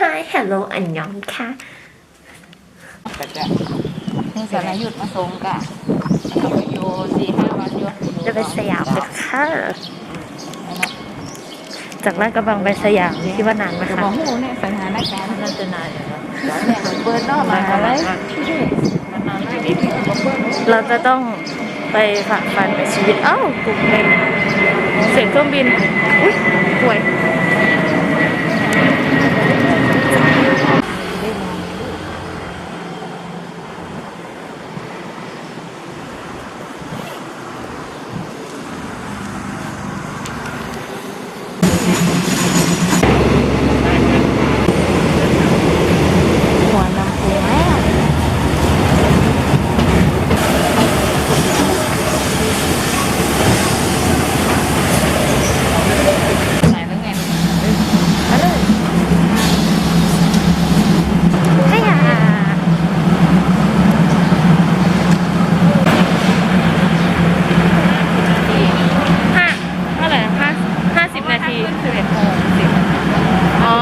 Hi Hello อันยองค่ะก็จะนี่สารหยุดมาส่งกะแล้วก็ไปอยู่สี่ห้าวันอยู่จะไปสยามกันค่ะ จากลาดกระบังไปสยามคิดว่านานไหมกระคะบอกหูเนี่ยสถานการณ์น่าจะนานอยู่นะเนี่ยเปิดนอกมาอะไรเราจะต้องไปฝ่าฟันในชีวิตเอ้ากลุ่มหนึ่งเสียงเครื่องบิน อุ้ยป่วย หัวลำโพงแล้ว ไหนแล้วไงมาเลย ให้ยาห้าเท่าไหร่ห้าห้าสิบนาที ขึ้นสิบเอ็ดโมงสิบ อ๋อ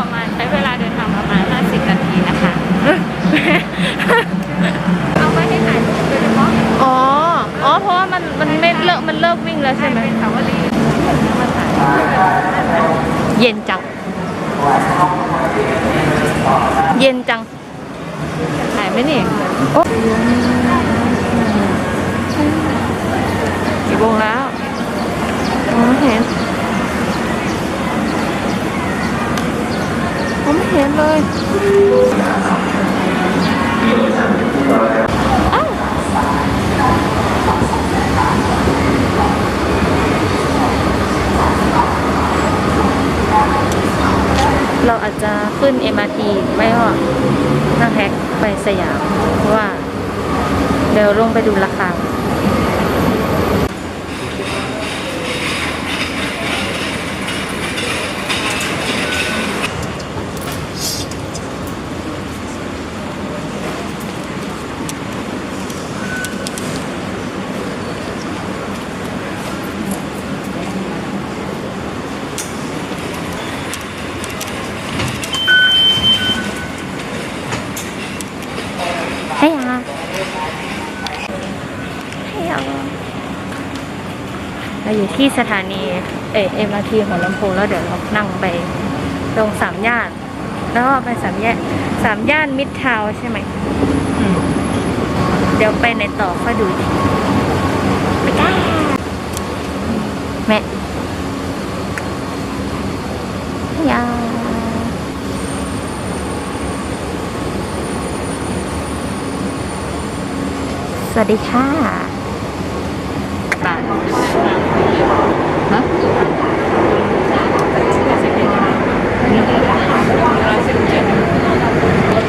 ประมาณใช้เวลาเดินทางประมาณ 50 นาทีนะคะ เอาไว้ให้ถ่ายรูปโดยเฉพาะ อ๋อ อ๋อ เพราะว่ามันมันไม่เลิกมันเลิกวิ่งแล้วใช่ไหม เป็นสาวรีมาถ่าย เย็นจัง เย็นจังถ่ายไหมนี่โอ้กี่โมงแล้วไม่เห็นผมไม่เห็นเลยอ้าว เราอาจจะขึ้น MRT ไม่ก็นั่งแท็กไปสยามเพราะว่า เดี๋ยวลงไปดูราคา เราอยู่ที่สถานีเอเอ็มอาร์ทีหัวลำโพงแล้วเดี๋ยวเรานั่งไปตรงสามย่าน แล้วก็ไปสามย่านสามย่านมิดทาวน์ใช่ไหมเดี๋ยวไปในต่อค่อยดูอีกทีไปกันแม่ให้ยาสวัสดีค่ะ บาทฮะ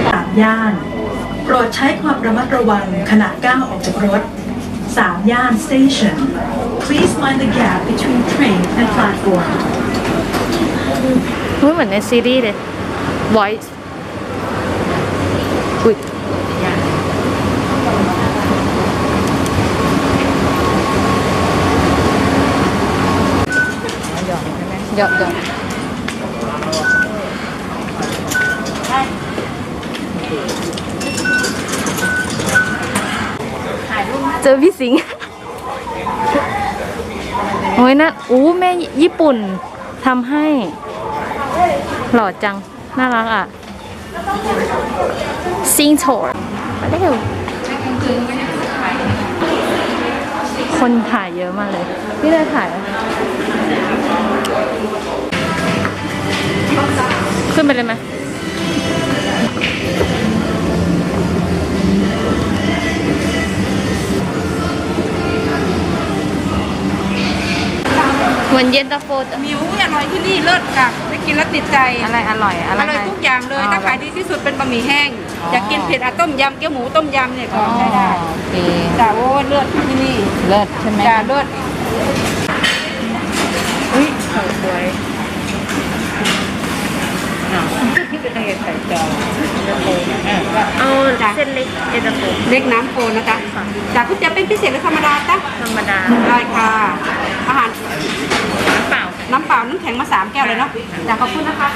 สามย่าน โปร ดใช้ความระมัดระวังขณะก้าวออกจากรถสามย่าน station please mind the gap between train and platform เหมือนในซีรีส์เลย voice อุ้ยหยอกหยอก อพี่สิงห์โอ้ยนะอู้แม่ญี่ปุ่นทำให้ หล่อจัง น่ารักอะซิงโถร์มาเร็วคนถ่ายเยอะมากเลย พี่ได้ถ่ายไหมขึ้นไปเลยไหม เหมือนเย็นตาโฟแต่มิวอร่อยที่นี่เลิศค่ะได้กินแล้วติดใจอะไรอร่อยออะไรร่อยทุกอย่างเลยอ๋อถ้าขายดีที่สุดเป็นบะหมี่แห้งอ๋อออยากกินเผ็ดอะต้มยำเกี๊ยวหมูต้มยำเนี่ยอ๋ก็อใช้ได้โอเคจ้าโอ้เลิศที่นี่เลิศใช่ไหมจ้าเลิศอุ้ยสวยอ้าว เอใส่จอเเอาเส้นเล็กเย็นตาโฟเล็กน้ำโฟนะคะจากคุณจะเป็นพิเศษหรือธรรมดาจ๊ะธรรมดาได้ค่ะ อาหารน้ำเปล่าน้ำเปล่าน้ำแข็งมาสามแก้วเลยเนาะจากขอบคุณนะคะ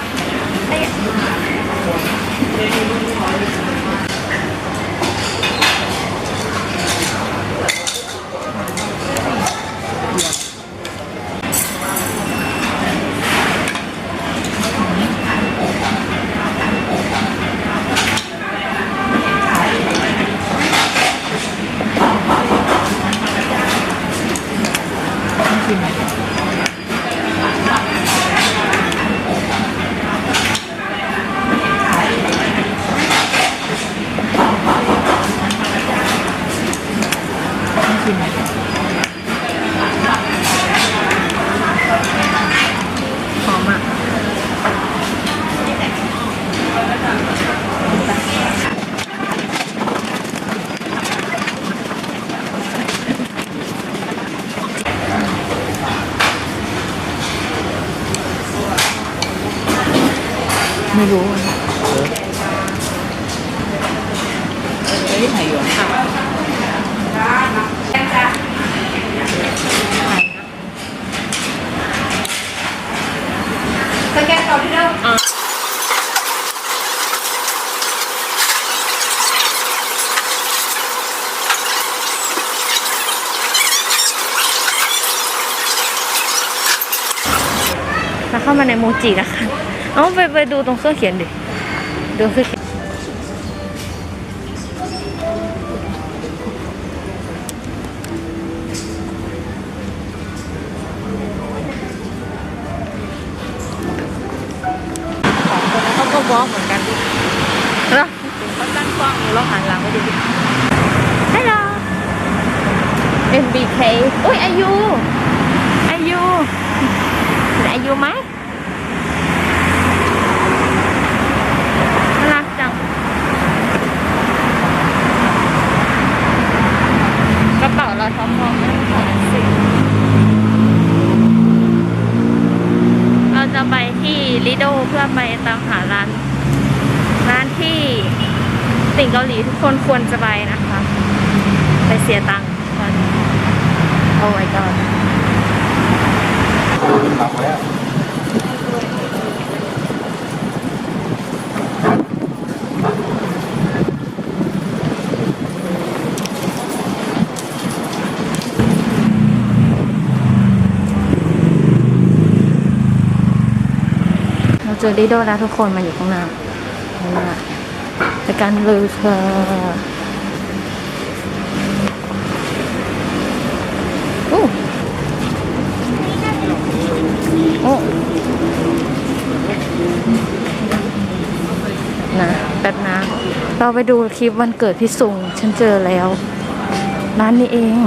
ไม่รู้อะเอ้ยไทยหยวนค่ะสแกนต่อที่เดิมแล้วเข้ามาในโมจินะคะ เอาไปไปดูตรงเครื่องเขียนดิ ดูเครื่องเขียนสองคนนั้นเขาก็บล็อกเหมือนกันดิเหรอเขาตั้งกล้องอยู่แล้วหันหลังไปดูดิฮัลโหล MBK อุ้ยอายุอายุเห็นอายุไหมน่ารักจัง กระเป๋าเราท็อปฟองไม่ต้องขอสิเราจะไปที่ลิโดเพื่อไปตามหาร้าน ร้านที่สิ่งเกาหลีทุก ควรจะไปนะคะ ไปเสียตังค์ก่อนโอ้ my god เราเจอดิโดแล้วทุกคนมาอยู่ข้างหน้าข้างหน้า ไปกันเลยค่ะอู้โอ้นะแป๊บนะเราไปดูคลิปวันเกิดพี่สุงฉันเจอแล้ว ร้านนี้เอง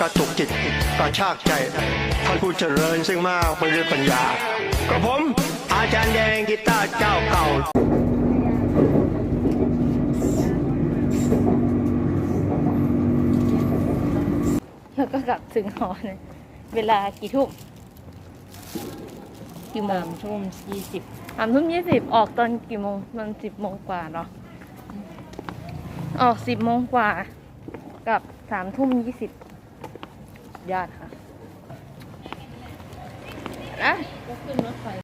กระตุกจิตกระชากใจท่านผู้เจริญซึ่งมากไปด้วยปัญญากระผม อาจารย์แดงกีตาร์เจ้าเก่าแล้วก็กลับถึงหอเนี่ยเวลากี่ทุ่มกี่โมสางมทุ่มยี่สิบสามทุ่มยี่สิบออกตอนกี่โมงมันสิบโมงกว่าเนาะออกสิบโมงกว่ากับสามทุ่มยี่สิบ ยอดค่ะนะก็ขึ้นรถไฟ